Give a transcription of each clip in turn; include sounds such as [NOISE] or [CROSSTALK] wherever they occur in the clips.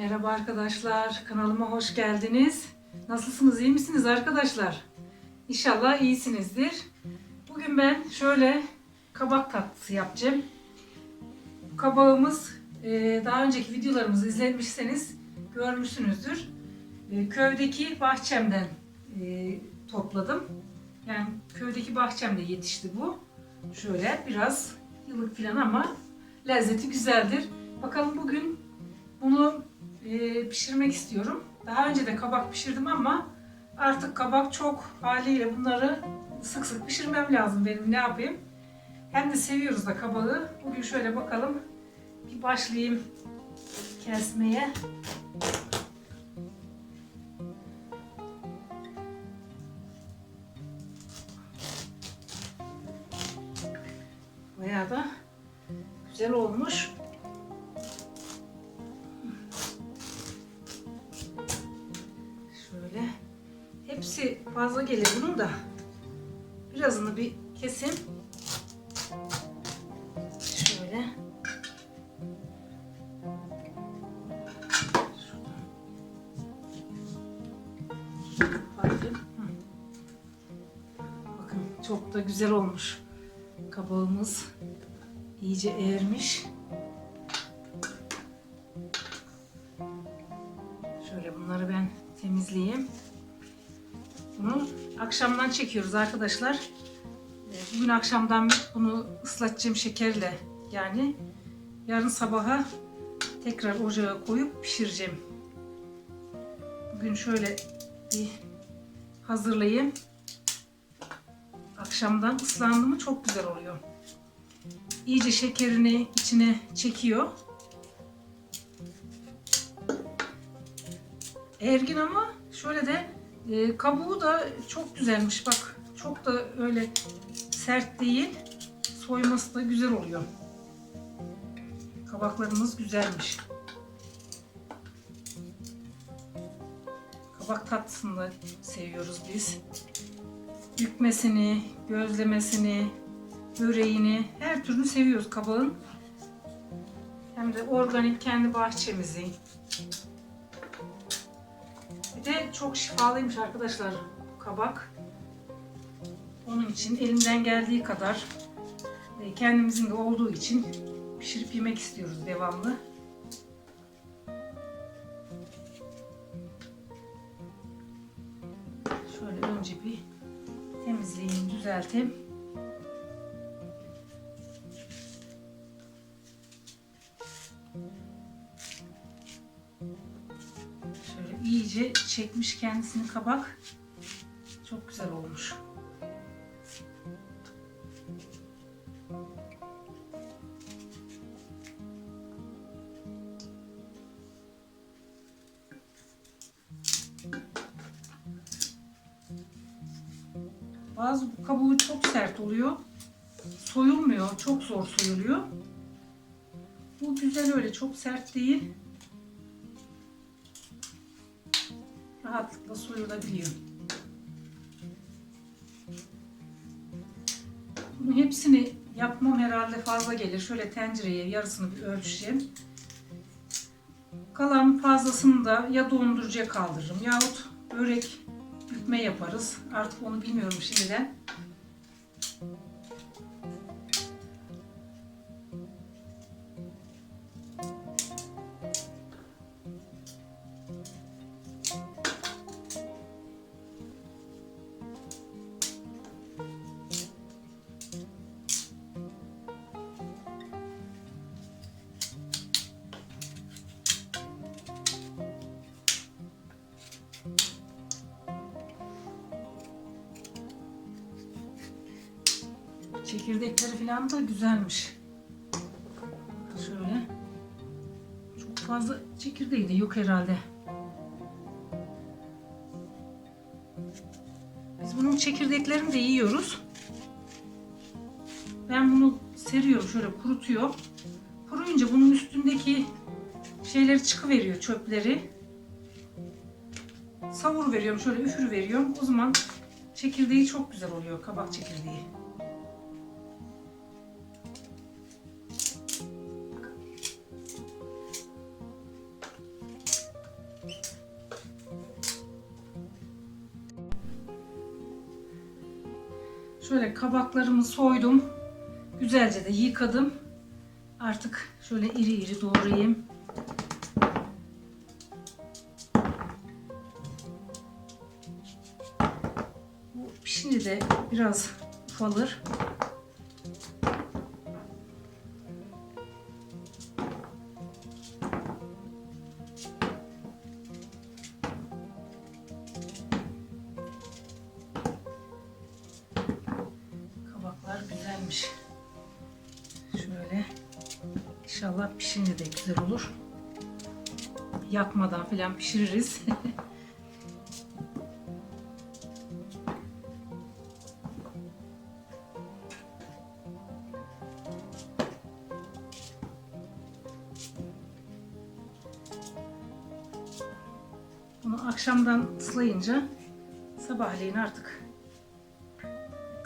Merhaba arkadaşlar, kanalıma hoş geldiniz. Nasılsınız, iyi misiniz arkadaşlar? İnşallah iyisinizdir. Bugün ben şöyle kabak tatlısı yapacağım. Kabağımız e, daha önceki videolarımızı izlemişseniz görmüşsünüzdür. E, Köydeki bahçemden e, topladım. Yani köydeki bahçemde yetişti bu. Şöyle biraz yıllık falan ama lezzeti güzeldir. Bakalım bugün bunu e, pişirmek istiyorum. Daha önce de kabak pişirdim ama artık kabak çok haliyle bunları sık sık pişirmem lazım benim ne yapayım. Hem de seviyoruz da kabağı. Bugün şöyle bakalım bir başlayayım kesmeye. Fazla gelir bunun da. Birazını bir kesim. Şöyle. Bakın çok da güzel olmuş. Kabağımız iyice eğermiş. Bunu akşamdan çekiyoruz arkadaşlar. Ee, Bugün akşamdan bunu ıslatacağım şekerle yani yarın sabaha tekrar ocağa koyup pişireceğim. Bugün şöyle bir hazırlayayım. Akşamdan ıslandı mı çok güzel oluyor. İyice şekerini içine çekiyor. Ergin ama şöyle de e, kabuğu da çok güzelmiş bak. Çok da öyle sert değil. Soyması da güzel oluyor. Kabaklarımız güzelmiş. Kabak tatlısını da seviyoruz biz. Bükmesini, gözlemesini, böreğini her türlü seviyoruz kabağın. Hem de organik kendi bahçemizi. Bir de çok şifalıymış arkadaşlar kabak. Onun için elimden geldiği kadar e, kendimizin de olduğu için pişirip yemek istiyoruz devamlı. Şöyle önce bir temizleyeyim, düzelteyim. Çekmiş kendisini kabak. Çok güzel olmuş. Bazı kabuğu çok sert oluyor. Soyulmuyor. Çok zor soyuluyor. Bu güzel öyle. Çok sert değil. Rahatlıkla soyulabiliyor. Bunun hepsini yapmam herhalde fazla gelir. Şöyle tencereye yarısını bir ölçeceğim. Kalan fazlasını da ya dondurucuya kaldırırım yahut börek bükme yaparız. Artık onu bilmiyorum şimdiden. Çekirdekleri falan da güzelmiş. Şöyle. Çok fazla çekirdeği de yok herhalde. Biz bunun çekirdeklerini de yiyoruz. Ben bunu seriyorum şöyle kurutuyor. Kuruyunca bunun üstündeki şeyleri çıkıveriyor çöpleri. Savur veriyorum şöyle üfür veriyorum. O zaman çekirdeği çok güzel oluyor kabak çekirdeği. Şöyle kabaklarımı soydum. Güzelce de yıkadım. Artık şöyle iri iri doğrayayım. Bu pişince de biraz ufalır. Kabaklar güzelmiş. Şöyle. İnşallah pişince de güzel olur. Yakmadan falan pişiririz. [LAUGHS] Bunu akşamdan ıslayınca sabahleyin artık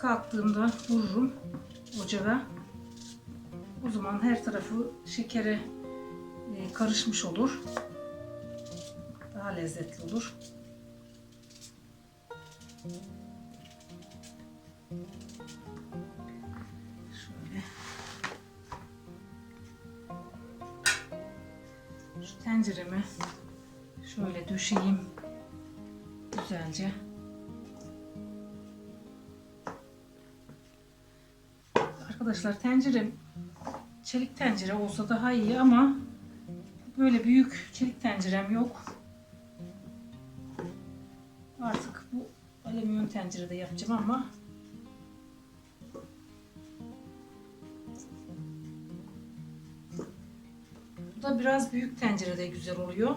kalktığımda vururum ocağa. O zaman her tarafı şekere e, karışmış olur. Daha lezzetli olur. Şöyle. Şu tenceremi şöyle döşeyeyim güzelce. Arkadaşlar tencerem çelik tencere olsa daha iyi ama böyle büyük çelik tencerem yok. Artık bu alüminyum tencerede yapacağım ama bu da biraz büyük tencerede güzel oluyor.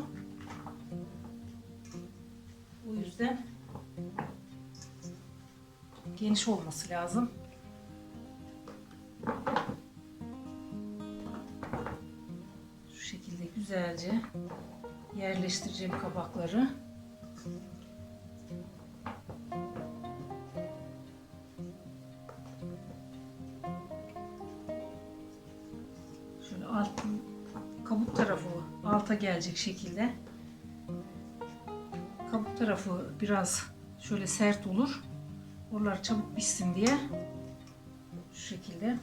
O yüzden geniş olması lazım. Güzelce yerleştireceğim kabakları. Şöyle alt kabuk tarafı alta gelecek şekilde. Kabuk tarafı biraz şöyle sert olur. Oralar çabuk pişsin diye şu şekilde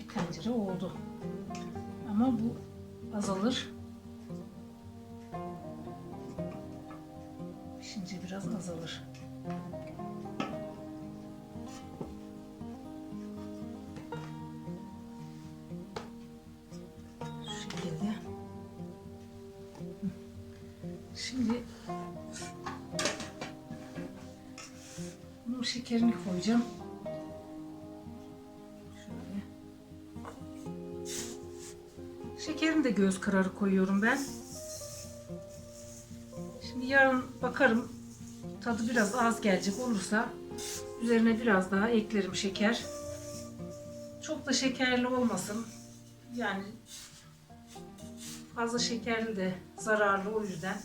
bir tencere oldu. Ama bu azalır. Pişince biraz azalır. Şu. Şimdi bunun şekerini koyacağım. Göz kararı koyuyorum ben. Şimdi yarın bakarım tadı biraz az gelecek olursa üzerine biraz daha eklerim şeker. Çok da şekerli olmasın. Yani fazla şekerli de zararlı o yüzden.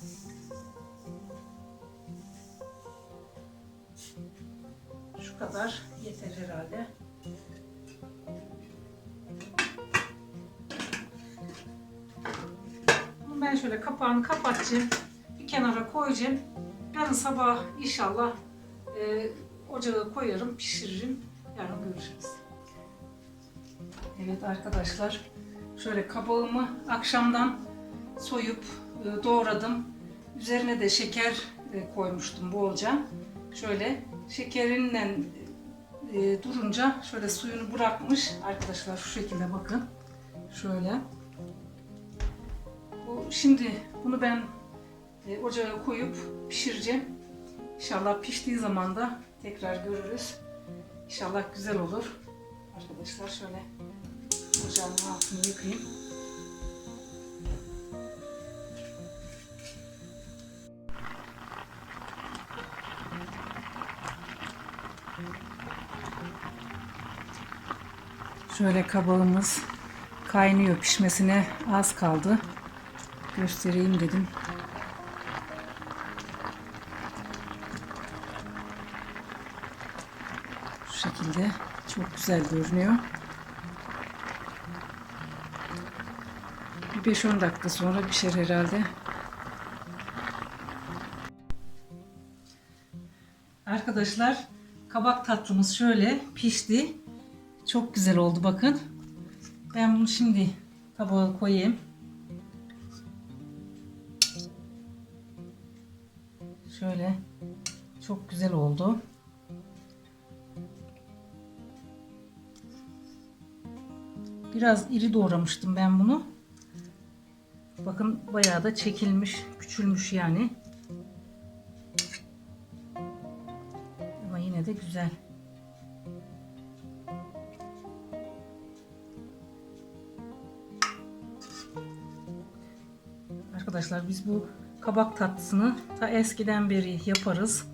Şu kadar yeter herhalde. Bunu ben şöyle kapağını kapatacağım. Bir kenara koyacağım. Yarın sabah inşallah e, ocağa koyarım, pişiririm. Yarın görüşürüz. Evet arkadaşlar, şöyle kabağımı akşamdan soyup e, doğradım. Üzerine de şeker e, koymuştum bolca. Şöyle şekerinden e, durunca şöyle suyunu bırakmış. Arkadaşlar şu şekilde bakın. Şöyle. Şimdi bunu ben e, ocağa koyup pişireceğim. İnşallah piştiği zaman da tekrar görürüz. İnşallah güzel olur. Arkadaşlar şöyle ocağın altını yıkayayım. Şöyle kabağımız kaynıyor pişmesine az kaldı. Göstereyim dedim. Şu şekilde çok güzel görünüyor. 5-10 dakika sonra pişer herhalde. Arkadaşlar kabak tatlımız şöyle pişti. Çok güzel oldu bakın. Ben bunu şimdi tabağa koyayım. Şöyle çok güzel oldu. Biraz iri doğramıştım ben bunu. Bakın bayağı da çekilmiş, küçülmüş yani. Ama yine de güzel. Arkadaşlar biz bu kabak tatlısını ta eskiden beri yaparız.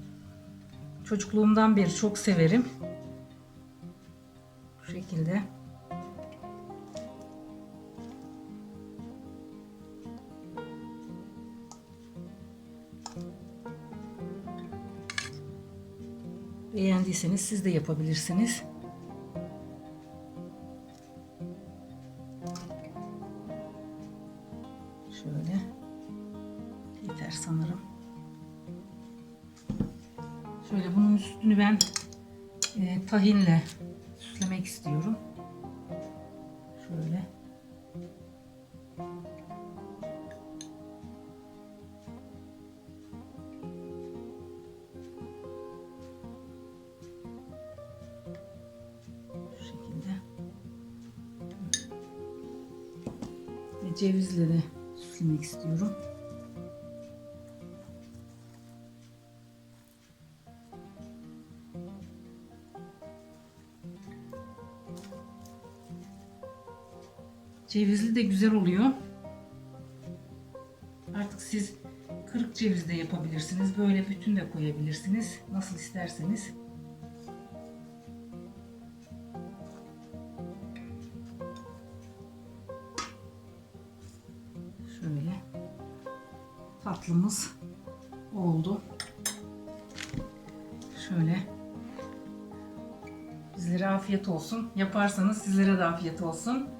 Çocukluğumdan beri çok severim. Bu şekilde. Beğendiyseniz siz de yapabilirsiniz. Şöyle. Yeter sanırım. Şöyle bunun üstünü ben e, tahinle süslemek istiyorum. Şöyle. Şu şekilde. Ve cevizle de süslemek istiyorum. Cevizli de güzel oluyor. Artık siz kırık ceviz de yapabilirsiniz. Böyle bütün de koyabilirsiniz. Nasıl isterseniz. Şöyle tatlımız oldu. Şöyle bizlere afiyet olsun. Yaparsanız sizlere de afiyet olsun.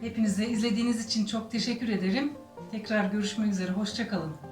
Hepinize izlediğiniz için çok teşekkür ederim. Tekrar görüşmek üzere. Hoşçakalın.